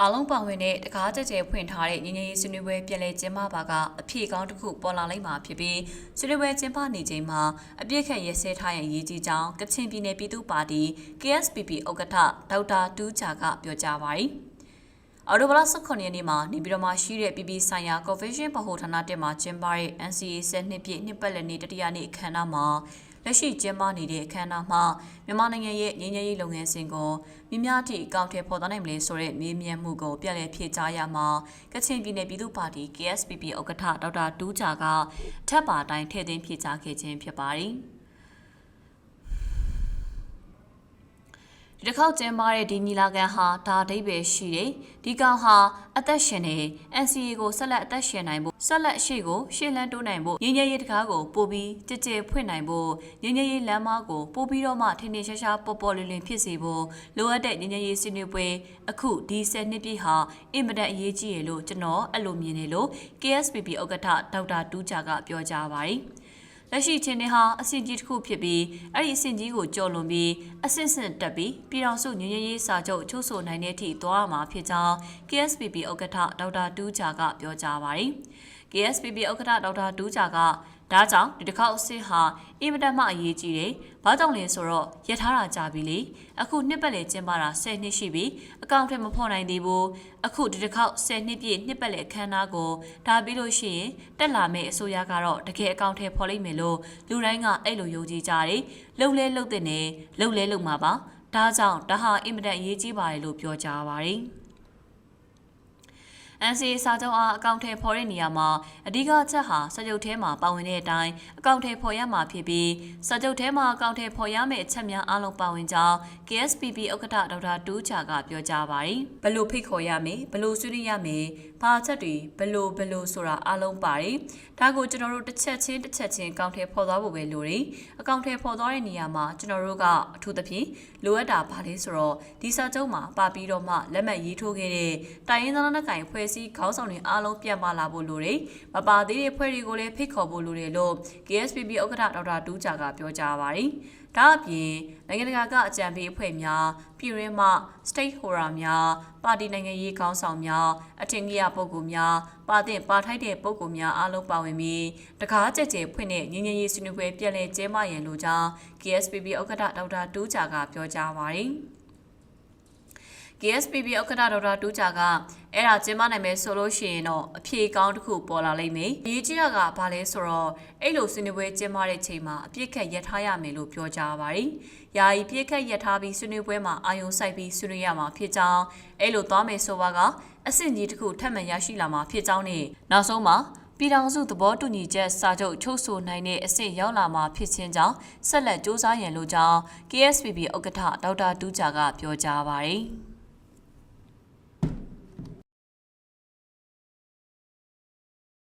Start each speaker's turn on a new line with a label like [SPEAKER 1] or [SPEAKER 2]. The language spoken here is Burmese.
[SPEAKER 1] အားလုံးပါဝင်တဲ့တကားကြက်ကြဲဖွင့်ထားတဲ့ညီငယ်ရေးဆွေးနွေးပွဲပြည်လဲကျင်းပပါကအဖြေကောင်းတစ်ခုပေါ်လာလိမ့်မှာဖြစ်ပြီးဆွေးနွေးပွဲကျင်းပနေချိန်မှာအပြစ်ခတ်ရဲစဲထားရဲ့ရည်ကြီးကြောင်းကချင်ပြည်နယ်ပြည်သူ့ပါတီ KSPP ဥက္ကဋ္ဌဒေါက်တာတူးချာကပြောကြားပါတယ်။ အော်တိုဘလာ18ရက်နေ့မှာနေပြည်တော်မှာရှိတဲ့ပြည်ပဆိုင်ရာ Convention ဗဟိုဌာနတက်မှာကျင်းပတဲ့ NCA ဆက်နှစ်ပြည့်နှစ်ပတ်လည်နေ့တတိယနေ့အခမ်းအနားမှာလက်ရှိကျင်းပနေတဲ့အခမ်းအနားမှာမြန်မာနိုင်ငံရဲ့ငြိမ်းချမ်းရေးလုပ်ငန်းစဉ်ကိုမြများထိအကောင့်ထဲပေါ်သွားနိုင်မလဲဆိုတဲ့မေးမြန်းမှုကိုပြက်လက်ဖြေကြားရမှာကချင်ပြည်နယ်ပြည်သူ့ပါတီ KSPP ဥက္ကဋ္ဌဒေါက်တာတူးချာကထပ်ပါတိုင်းထည့်သွင်းဖြေကြားခဲ့ခြင်းဖြစ်ပါတယ်။ ဒီတစ်ခေါက်ကျင်းပတဲ့ဒီညီလာခံဟာဒါအဓိပ္ပာယ်ရှိတယ်ဒီကောင်ဟာအသက်ရှင်နေ NCA ကိုဆက်လက်အသက်ရှင်နိုင်ဖို့ဆက်လက်ရှေ့ကိုရှေ့လန်းတိုးနိုင်ဖို့ငြိမ်းချမ်းရေးတကားကိုပို့ပြီးကြည်ကြဲဖွင့်နိုင်ဖို့ငြိမ်းချမ်းရေးလမ်းမကိုပို့ပြီးတော့မှထင်ထင်ရှားရှားပေါ်ပေါ်လင်းလင်းဖြစ်စေဖို့လိုအပ်တဲ့ငြိမ်းချမ်းရေးဆွေးနွေးပွဲအခုဒီ10နှစ်ပြည့်ဟာအင်မတန်အရေးကြီးရလို့ကျွန်တော်အဲ့လိုမြင်နေလို့ KSPP ဥက္ကဋ္ဌဒေါက်တာတူးချာကပြောကြားပါတယ် လက်ရှိချင်းတွေဟာအဆင့်ကြီးတစ်ခုဖြစ်ပြီးအဲ့ဒီအဆင့်ကြီးကိုကျော်လွန်ပြီးအဆင့်ဆင့်တက်ပြီးပြည်တော်စုညဉ့်ညရေးစာချုပ်ချုပ်ဆိုနိုင်တဲ့အထိသွားရမှာဖြစ်ကြောင်း KSPP ဥက္ကဋ္ဌဒေါက်တာတူးချာကပြောကြားပါတယ်။ KSPP ဥက္ကဋ္ဌဒေါက်တာတူးချာက ဒါကြောင့်ဒီတစ်ခေါက်အစ်စ်ဟာအင်မတန်မှအရေးကြီးတယ်။ဘာကြောင့်လဲဆိုတော့ရထားတာကြာပြီလေ။အခုနှစ်ပတ်လည်ကျင်းပတာ10နှစ်ရှိပြီ။အကောင့်ထဲမဖော်နိုင်သေးဘူး။အခုဒီတစ်ခေါက်10နှစ်ပြည့်နှစ်ပတ်လည်အခမ်းအနားကိုဒါပြီးလို့ရှိရင်တက်လာမယ့်အစိုးရကတော့တကယ်အကောင့်ထဲဖော်လိုက်မယ်လို့လူတိုင်းကအဲ့လိုယုံကြည်ကြတယ်။လှုပ်လဲလှုပ်တဲ့နဲ့လှုပ်လဲလှုပ်မှာပါ။ဒါကြောင့်ဒါဟာအင်မတန်အရေးကြီးပါတယ်လို့ပြောကြားပါတယ်။ NCA စာချုပ်အားအကောင့်ထဲဖော်တဲ့နေရာမှာအဓိကအချက်ဟာစာချုပ်ထဲမှာပါဝင်တဲ့အတိုင်းအကောင့်ထဲဖော်ရမှာဖြစ်ပြီးစာချုပ်ထဲမှာအကောင့်ထဲဖော်ရမယ့်အချက်များအလုံးပါဝင်ကြောင်း KSPP ဥက္ကဋ္ဌဒေါက်တာတူးချာကပြောကြားပါတယ်။ဘလို့ဖိတ်ခေါ်ရမယ်ဘလို့ဆွေးနွေးရမယ်ဘာချက်တွေဘလို့ဘလို့ဆိုတာအလုံးပါတယ်။ဒါကိုကျွန်တော်တို့တစ်ချက်ချင်းတစ်ချက်ချင်းအကောင့်ထဲဖော်သွားဖို့ပဲလိုတယ်။အကောင့်ထဲဖော်သွားတဲ့နေရာမှာကျွန်တော်တို့ကအထူးသဖြင့်လိုအပ်တာဘာလဲဆိုတော့ဒီစာချုပ်မှာပါပြီးတော့မှလက်မှတ်ရေးထိုးခဲ့တဲ့တိုင်းရင်းသားနိုင်ငံဖွဲ့စည်းခေါင်းဆောင်တွေအားလုံးပြန်ပါလာဖို့လိုတယ်။မပါသေးတဲ့ဖွဲ့တွေကိုလည်းဖိတ်ခေါ်ဖို့လိုတယ်လို့ KSPP ဥက္ကဋ္ဌဒေါက်တာတူးချာကပြောကြားပါတယ်။ဒါအပြင်နိုင်ငံတကာကအကြံပေးအဖွဲ့များပြည်ရင်းမှ stakeholder များပါတီနိုင်ငံရေးခေါင်းဆောင်များအထင်ကြီးပုဂ္ဂိုလ်များပါတဲ့ပါထိုက်တဲ့ပုဂ္ဂိုလ်များအားလုံးပါဝင်ပြီးတကားကြက်ကြဲဖွင့်တဲ့ငင်းငင်းရေးဆွေးနွေးပွဲပြည်လဲကျဲမရန်လိုကြောင်း KSPP ဥက္ကဋ္ဌဒေါက်တာတူးချာကပြောကြားပါတယ်။ KSPP ဥက္ကဋ္ဌဒေါက်တာတူးချာကအဲ့ဒါကျင်းပနိုင်မယ်ဆိုလို့ရှိရင်တော့အဖြေကောင်းတစ်ခုပေါ်လာလိမ့်မယ်။ဒီကြီးကဘာလဲဆိုတော့အဲ့လိုဆွေးနွေးပွဲကျင်းပတဲ့ချိန်မှာအပြစ်ခတ်ရထားရမယ်လို့ပြောကြားပါတယ်။ယာယီပြစ်ခတ်ရထားပြီးဆွေးနွေးပွဲမှာအာယုံစိုက်ပြီးဆွေးနွေးရမှာဖြစ်ကြောင်းအဲ့လိုသွားမယ်ဆိုပါကအဆင့်ကြီးတစ်ခုထပ်မံရရှိလာမှာဖြစ်ကြောင်းနဲ့နောက်ဆုံးမှာပြည်ထောင်စုသဘောတူညီချက်စာချုပ်ချုပ်ဆိုနိုင်တဲ့အဆင့်ရောက်လာမှာဖြစ်ခြင်းကြောင့်ဆက်လက်စ조사ရန်လိုကြောင်း KSPB ဥက္ကဋ္ဌဒေါက်တာတူးချာကပြောကြားပါတယ်။